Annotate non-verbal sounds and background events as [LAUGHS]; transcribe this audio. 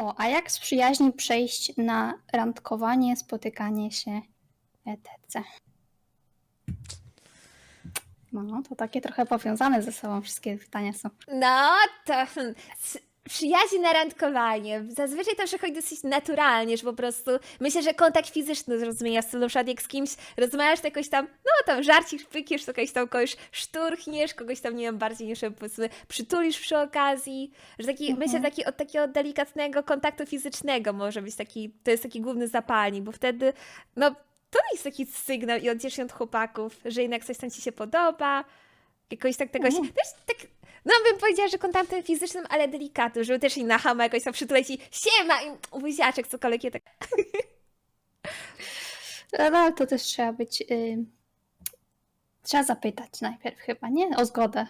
O, a jak z przyjaźni przejść na randkowanie, spotykanie się, etc. No, to takie trochę powiązane ze sobą wszystkie pytania są. No to przyjaźń na randkowanie. Zazwyczaj to przychodzi dosyć naturalnie, że po prostu myślę, że kontakt fizyczny zrozumienia stylu, na jak z kimś rozmawiasz, to jakoś tam, no tam żarcik szpykisz, to kogoś tam kogoś szturchniesz, kogoś tam, nie wiem, bardziej niż powiedzmy przytulisz przy okazji, że taki, Mhm. myślę, taki, od takiego delikatnego kontaktu fizycznego może być taki, to jest taki główny zapalnik, bo wtedy, no to jest taki sygnał i odciesznie od chłopaków, że jednak coś tam ci się podoba, jakoś tak tegoś, Mhm. też tak, no bym powiedziała, że kontaktem fizycznym, ale delikatnym, żeby też i na hama jakoś tam przytuleć i siema i buziaczek, cokolwiek ja tak. [LAUGHS] No, ale to też trzeba być. y, Trzeba zapytać najpierw chyba, nie? O zgodę.